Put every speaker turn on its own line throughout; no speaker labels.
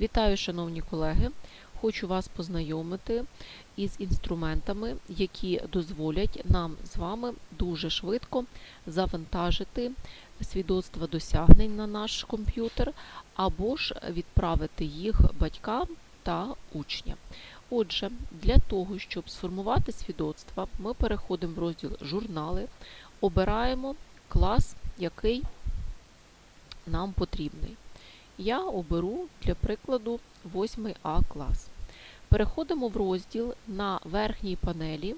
Вітаю, шановні колеги! Хочу вас познайомити із інструментами, які дозволять нам з вами дуже швидко завантажити свідоцтва досягнень на наш комп'ютер або ж відправити їх батькам та учням. Отже, для того, щоб сформувати свідоцтва, ми переходимо в розділ Журнали, обираємо клас, який нам потрібний. Я оберу для прикладу 8 А клас. Переходимо в розділ на верхній панелі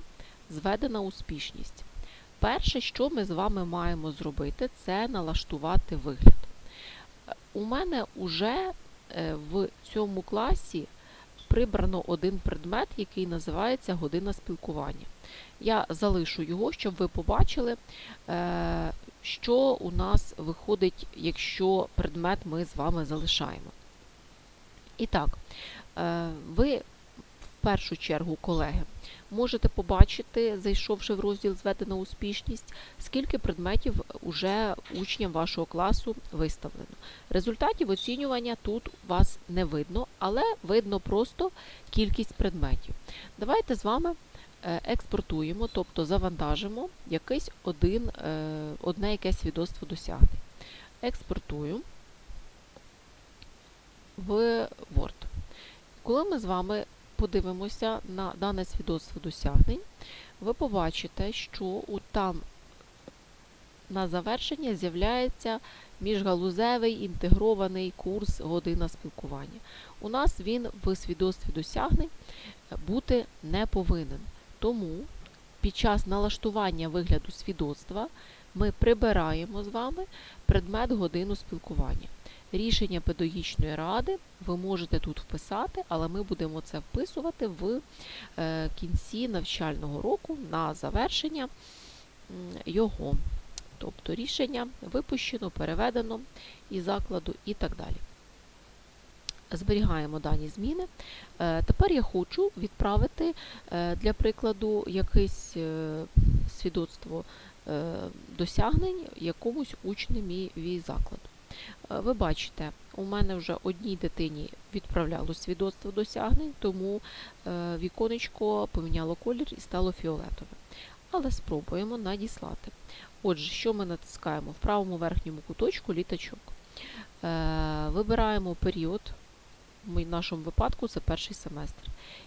Зведена успішність. Перше, що ми з вами маємо зробити, це налаштувати вигляд. У мене вже в цьому класі прибрано один предмет, який називається година спілкування. Я залишу його, щоб ви побачили, що у нас виходить, якщо предмет ми з вами залишаємо. І так, ви в першу чергу, колеги, можете побачити, зайшовши в розділ Зведена успішність, скільки предметів уже учням вашого класу виставлено. Результатів оцінювання тут у вас не видно, але видно просто кількість предметів. Давайте з вами експортуємо, тобто завантажимо якийсь один, одне якесь свідоцтво досягнень. Експортую в Word. Коли ми з вами подивимося на дане свідоцтво досягнень, ви побачите, що там на завершення з'являється міжгалузевий інтегрований курс година спілкування. У нас він в свідоцтві досягнень бути не повинен. Тому під час налаштування вигляду свідоцтва ми прибираємо з вами предмет годину спілкування. Рішення педагогічної ради ви можете тут вписати, але ми будемо це вписувати в кінці навчального року на завершення його. Тобто рішення випущено, переведено із закладу і так далі. Зберігаємо дані зміни. Тепер я хочу відправити, для прикладу, якесь свідоцтво досягнень якомусь учневі закладу. Ви бачите, у мене вже одній дитині відправляло свідоцтво досягнень, тому віконечко поміняло колір і стало фіолетове. Але спробуємо надіслати. Отже, що ми натискаємо? В правому верхньому куточку літачок. Вибираємо період, в нашому випадку це перший семестр.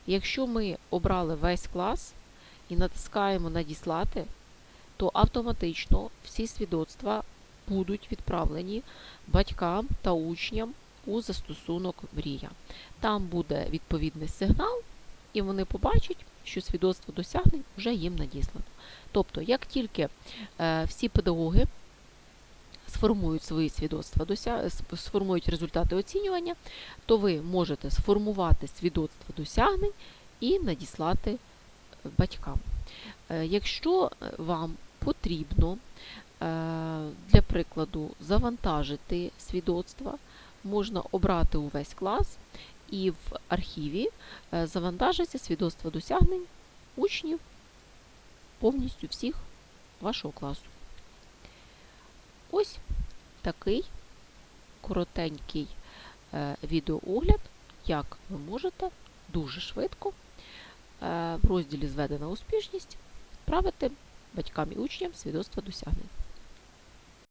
Якщо ми обрали весь клас і натискаємо Надіслати, то автоматично всі свідоцтва будуть відправлені батькам та учням у застосунок Мрія. Там буде відповідний сигнал, і вони побачать, що свідоцтво досягнень вже їм надіслано. Тобто, як тільки е, всі педагоги сформують свої свідоцтва, сформують результати оцінювання, то ви можете сформувати свідоцтво досягнень і надіслати батькам. Е, якщо вам потрібно, для прикладу, завантажити свідоцтва, можна обрати увесь клас і в архіві завантажиться свідоцтво досягнень учнів повністю всіх вашого класу. Ось такий коротенький відеоогляд, як ви можете дуже швидко в розділі Зведена успішність відправити батькам і учням свідоцтва досягнень.